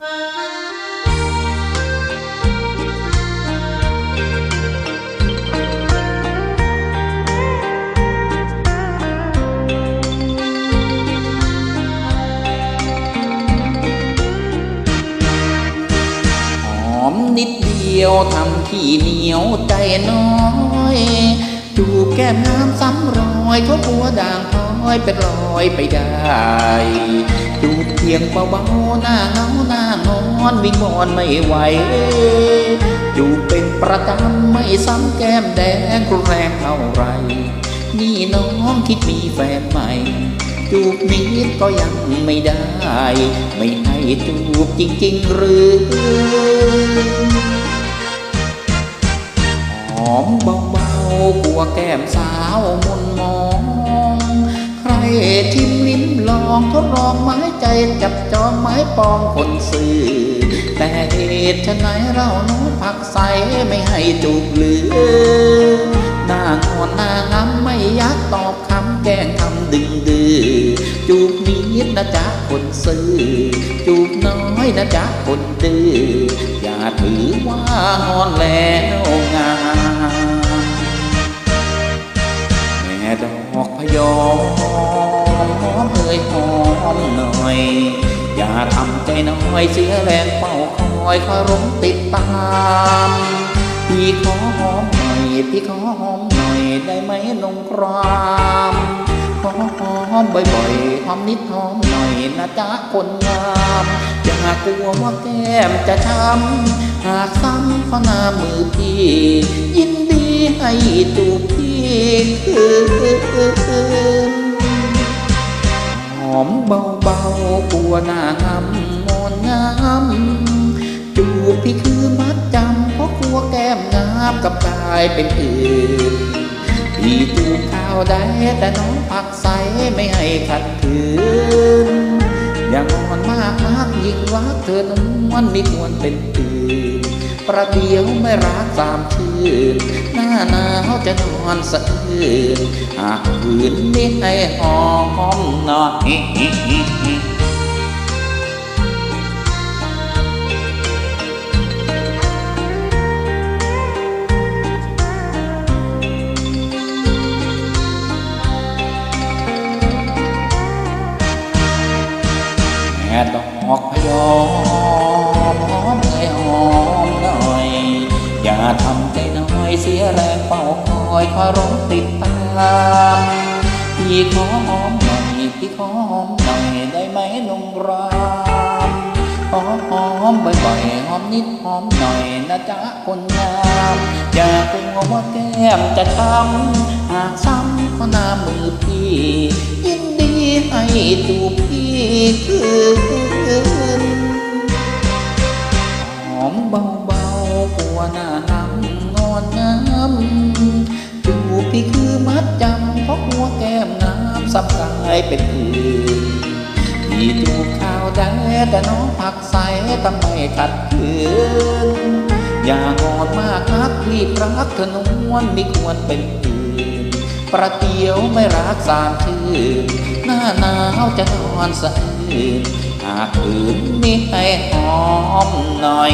หอมนิดเดียวทำขี้เหนียวใจน้อยจูบแก้มน้ำซ้ำรอยทบหัวด่างพลอยเป็นรอยไปได้จูบเพียงเบาๆหน้าเงาหน้าน อนวิงวอนไม่ไหวจูบเป็นประจำไม่ซ้ำแก้มแดงรุนแรงเท่าไร นี่น้องคิดมีแฟนใหม่ จูบนิดก็ยังไม่ได้ ไม่ให้จูบจริง ๆ หรือหอมเบาๆกลัวแก้มสาวมุนมอง ใครชิมลิ้มลองทดลองไม้ใจจับจองไม้ปองคนซื้อ แต่เหตุฉะไหนเราโน้ผักใสไม่ให้จูบเหลือหน้างอนหน้างำไม่ยากตอบคำแกล้งคำดึงดื้อจูบนิดนะจ๊ะคนซื้อ จูบน้อยนะจ๊ะคนดื้ออย่าถือว่างอนแล้วงามแม่ดอกพยอมหอมเอ่ยหอมหน่อย อย่าทำใจน้อยเสียแรงเฝ้าคอยคอยรงติดตามพี่ขอหอมหน่อยพี่ขอหอมหน่อยได้ไหมนงครามขอหอมบ่อยๆหอมนิดหอมหน่อยนะจ๊ะคนงามอย่ากลัวว่าแก้มจะช้ำหากซ้ำเพราะหน้ามือพี่ ยินดีให้จูบพี่คืนห อมเบาๆกลัวหน้างำมอนงามจูบพี่คือมัดจำเพราะกลัวแก้มงามกับกายเป็นอื่นพี่จูบข้าวได้แต่น้องผักใสไม่ให้ขัดขืนอย่างอนมากนักยิ่งรักเธอนวลไม่ควรเป็นอื่น ประเดี๋ยวไม่รักสามชื่นหน้าหนาวจะนอนสะอื้นหากคืนนี้ให้หอมหน่อย อยคอยร้องติดตามพี่ขอหอมหน่อยพี่ขอหอมหน่อยได้ไหมนงรามขอหอมบ่อยๆหอมนิดหอมหน่อยนะจ๊ะคนงามอย่ากลัวว่าแก้มจะช้ำหากซ้ำเพราะหน้ามือพี่ยินดีให้จูบพี่คืน หัวแก้มน้ำสับกายเป็นอื่นพี่จูบข้าวได้แต่น้องผักใสทำไมขัดขืนอย่างอนมากนักรีบรักเธอนวลไม่ควรเป็นอื่นประเดียวไม่รักสามชื่นหน้าหนาวจะนอนสะอื้นหากคืนนี้ให้หอมหน่อย